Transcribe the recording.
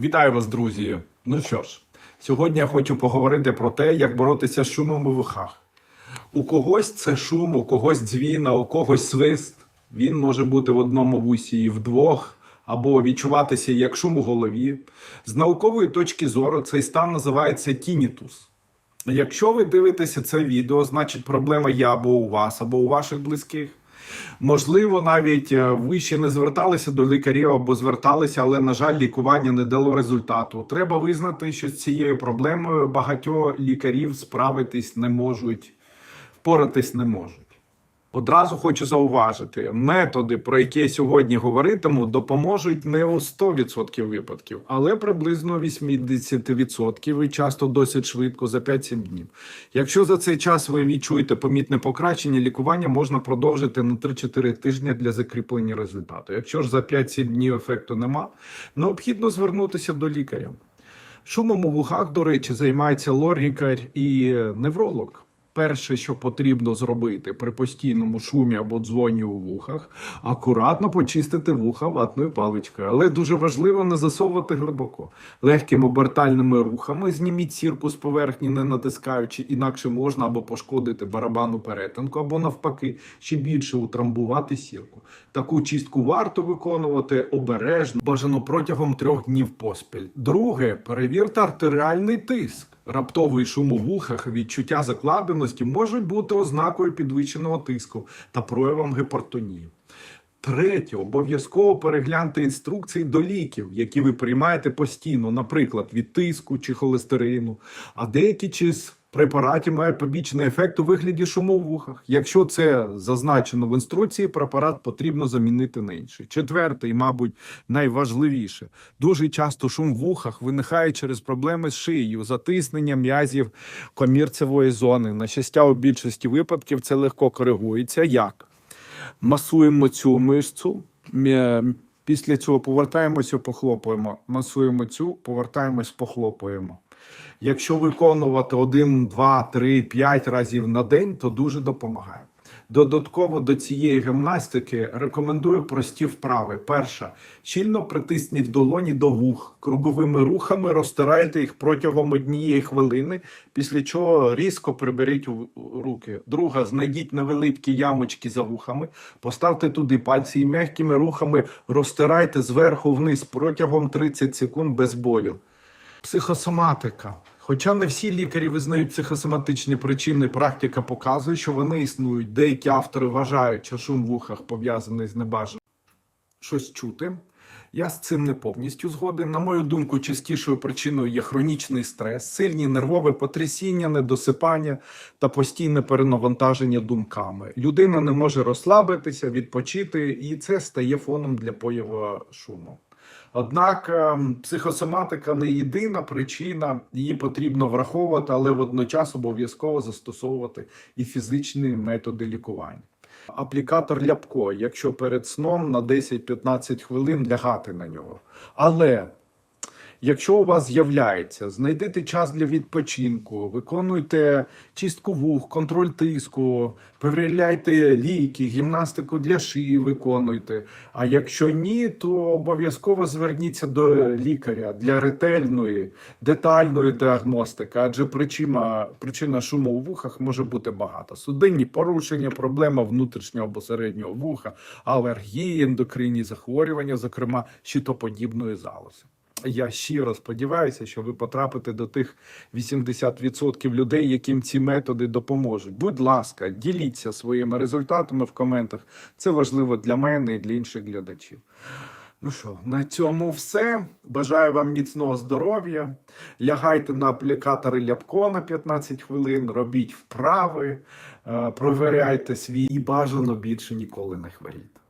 Вітаю вас, друзі! Ну що ж, сьогодні я хочу поговорити про те, як боротися з шумом у вухах. У когось це шум, у когось дзвіна, у когось свист. Він може бути в одному вусі і в двох, або відчуватися як шум у голові. З наукової точки зору цей стан називається тінітус. Якщо ви дивитеся це відео, значить проблема є або у вас, або у ваших близьких. Можливо, навіть е, ви ще не зверталися до лікарів або зверталися, але, на жаль, лікування не дало результату. Треба визнати, що з цією проблемою багатьох лікарів справитись не можуть, впоратись не можуть. Одразу хочу зауважити, методи, про які я сьогодні говоритиму, допоможуть не у 100% випадків, але приблизно 80% і часто досить швидко за 5-7 днів. Якщо за цей час ви відчуєте помітне покращення, лікування можна продовжити на 3-4 тижні для закріплення результату. Якщо ж за 5-7 днів ефекту нема, необхідно звернутися до лікаря. Шумом у вухах, до речі, займається лор-лікар і невролог. Перше, що потрібно зробити при постійному шумі або дзвоні у вухах, акуратно почистити вуха ватною паличкою. Але дуже важливо не засовувати глибоко. Легкими обертальними рухами зніміть сірку з поверхні, не натискаючи, інакше можна або пошкодити барабанну перетинку, або навпаки, ще більше утрамбувати сірку. Таку чистку варто виконувати обережно, бажано протягом трьох днів поспіль. Друге, перевірте артеріальний тиск. Раптовий шум у вухах, відчуття закладеності можуть бути ознакою підвищеного тиску та проявом гіпертонії. Третє, обов'язково перегляньте інструкції до ліків, які ви приймаєте постійно, наприклад, від тиску чи холестерину, а деякі чи з препаратів мають побічний ефект у вигляді шуму в вухах. Якщо це зазначено в інструкції, препарат потрібно замінити на інший. Четверте, і, мабуть, найважливіше, дуже часто шум в вухах виникає через проблеми з шиєю, затиснення м'язів комірцевої зони. На щастя, у більшості випадків це легко коригується. Як? Масуємо цю мишцю. Після цього повертаємося, похлопуємо. Масуємо цю, повертаємось, похлопуємо. Якщо виконувати 1, 2, 3, 5 разів на день, то дуже допомагає. Додатково до цієї гімнастики рекомендую прості вправи. Перша щільно притисніть долоні до вух, круговими рухами розтирайте їх протягом однієї хвилини, після чого різко приберіть руки. Друга, знайдіть невеликі ямочки за вухами, поставте туди пальці і м'якими рухами розтирайте зверху вниз протягом 30 секунд без болю. Психосоматика. Хоча не всі лікарі визнають психосоматичні причини, практика показує, що вони існують. Деякі автори вважають, що шум в вухах пов'язаний з небажаним щось чути. Я з цим не повністю згоден. На мою думку, частішою причиною є хронічний стрес, сильні нервове потрясіння, недосипання та постійне перенавантаження думками. Людина не може розслабитися, відпочити, і це стає фоном для поява шуму. Однак ем, психосоматика не єдина причина, її потрібно враховувати, але водночас обов'язково застосовувати і фізичні методи лікування. Аплікатор ляпко, якщо перед сном на 10-15 хвилин лягати на нього. Але Якщо у вас з'являється, знайдите час для відпочинку, виконуйте чистку вух, контроль тиску, перевіряйте ліки, гімнастику для шиї виконуйте. А якщо ні, то обов'язково зверніться до лікаря для ретельної, детальної діагностики, адже причина, причина шуму у вухах може бути багато. Судинні порушення, проблема внутрішнього або середнього вуха, алергії, ендокринні захворювання, зокрема щитоподібної залози. Я щиро сподіваюся, що ви потрапите до тих 80% людей, яким ці методи допоможуть. Будь ласка, діліться своїми результатами в коментах. Це важливо для мене і для інших глядачів. Ну що, на цьому все. Бажаю вам міцного здоров'я. Лягайте на аплікатори ляпко на 15 хвилин, робіть вправи, е, провіряйте свій і бажано більше ніколи не хворійте.